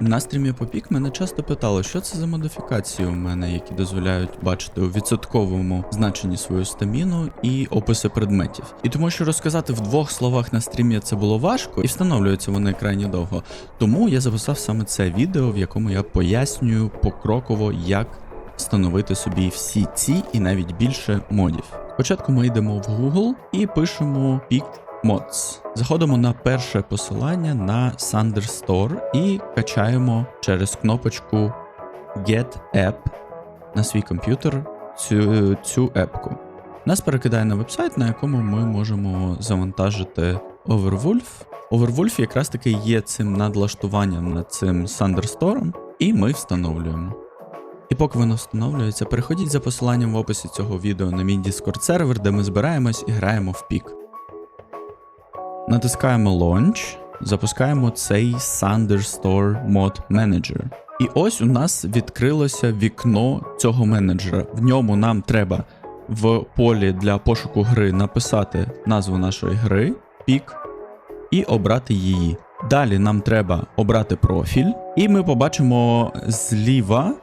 На стрімі Попік мене часто питали, що це за модифікації у мене, які дозволяють бачити у відсотковому значенні свою стаміну і описи предметів. І тому, що розказати в двох словах на стрімі це було важко, і встановлюються вони крайні довго. Тому я записав саме це відео, в якому я пояснюю покроково, як встановити собі всі ці і навіть більше модів. Спочатку ми йдемо в Google і пишемо Peak Mods. Заходимо на перше посилання на Sander Store і качаємо через кнопочку Get App на свій комп'ютер цю, цю епку. Нас перекидає на вебсайт, на якому ми можемо завантажити Overwolf. Overwolf якраз таки є цим надлаштуванням над цим Sander Store, і ми встановлюємо. І поки воно встановлюється, переходіть за посиланням в описі цього відео на мій Discord сервер, де ми збираємось і граємо в пік. Натискаємо Launch, запускаємо цей Sander Store Mod Manager. І ось у нас відкрилося вікно цього менеджера. В ньому нам треба в полі для пошуку гри написати назву нашої гри, пік, і обрати її. Далі нам треба обрати профіль, і ми побачимо зліва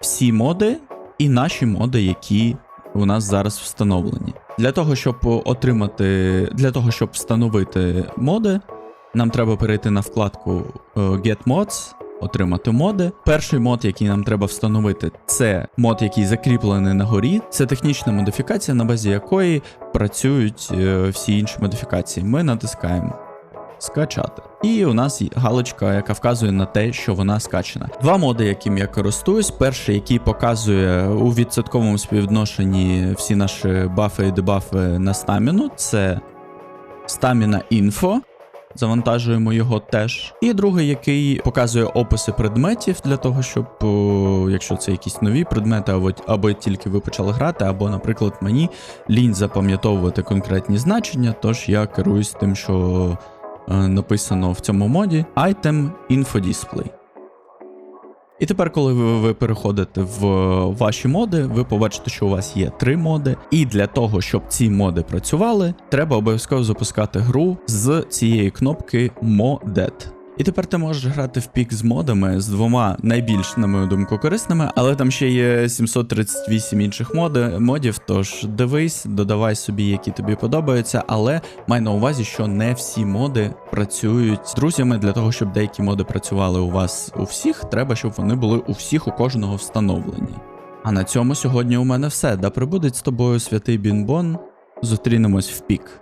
всі моди і наші моди, які у нас зараз встановлені. Для того, щоб отримати, для того, щоб встановити моди, нам треба перейти на вкладку е, Get Mods, отримати моди. Перший мод, який нам треба встановити, це мод, який закріплений на горі. Це технічна модифікація, на базі якої працюють е, всі інші модифікації. Ми натискаємо скачати. І у нас галочка, яка вказує на те, що вона скачана. Два моди, яким я користуюсь. Перший, який показує у відсотковому співвідношенні всі наші бафи і дебафи на стаміну, це Stamina Info. Завантажуємо його теж. І другий, який показує описи предметів для того, щоб, якщо це якісь нові предмети, або, або тільки ви почали грати, або, наприклад, мені лінь запам'ятовувати конкретні значення, тож я керуюсь тим, що написано в цьому моді Item Info Display. І тепер, коли ви, переходите в ваші моди, ви побачите, що у вас є три моди. І для того, щоб ці моди працювали, треба обов'язково запускати гру з цієї кнопки Modded. І тепер ти можеш грати в пік з модами з двома найбільш, на мою думку, корисними, але там ще є 738 інших моди, модів. Тож дивись, додавай собі, які тобі подобаються, але май на увазі, що не всі моди працюють з друзями. Для того, щоб деякі моди працювали у вас у всіх, треба, щоб вони були у всіх у кожного встановлені. А на цьому сьогодні у мене все. Да прибудеть з тобою святий Бінбон. Зустрінемось в пік.